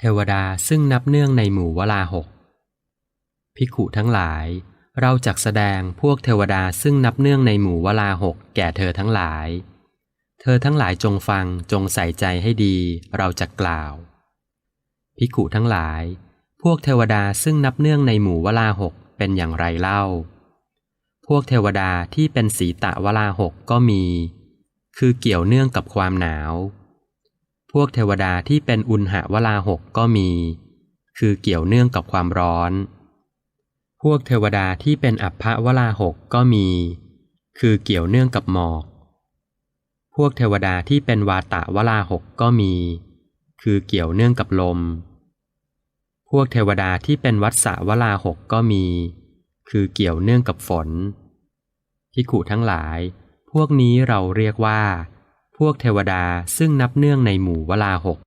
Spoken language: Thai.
เทวดาซึ่งนับเนื่องในหมู่วลาหกภิกขุทั้งหลาย เราจักแสดงพวกเทวดาซึ่งนับเนื่องในหมู่วลาหกแก่เธอทั้งหลาย เธอทั้งหลายจงฟังจงใส่ใจให้ดี เราจะกล่าวภิกขุทั้งหลาย พวกเทวดาซึ่งนับเนื่องในหมู่วลาหกเป็นอย่างไรเล่า พวกเทวดาที่เป็นสีตะวลาหกก็มี คือเกี่ยวเนื่องกับความหนาว พวกเทวดาที่เป็นอุณหวลาหกก็มี คือเกี่ยวเนื่องกับความร้อน พวกเทวดาที่เป็นอัปภวลาหกก็มี คือเกี่ยวเนื่องกับหมอก พวกเทวดาที่เป็นวาตะวลาหกก็มี คือเกี่ยวเนื่องกับลม พวกเทวดาที่เป็นวัฏสวลาหกก็มี คือเกี่ยวเนื่องกับฝนพิขุทั้งหลาย พวกนี้เราเรียกว่า พวกเทวดาซึ่งนับเนื่องในหมู่วลาหก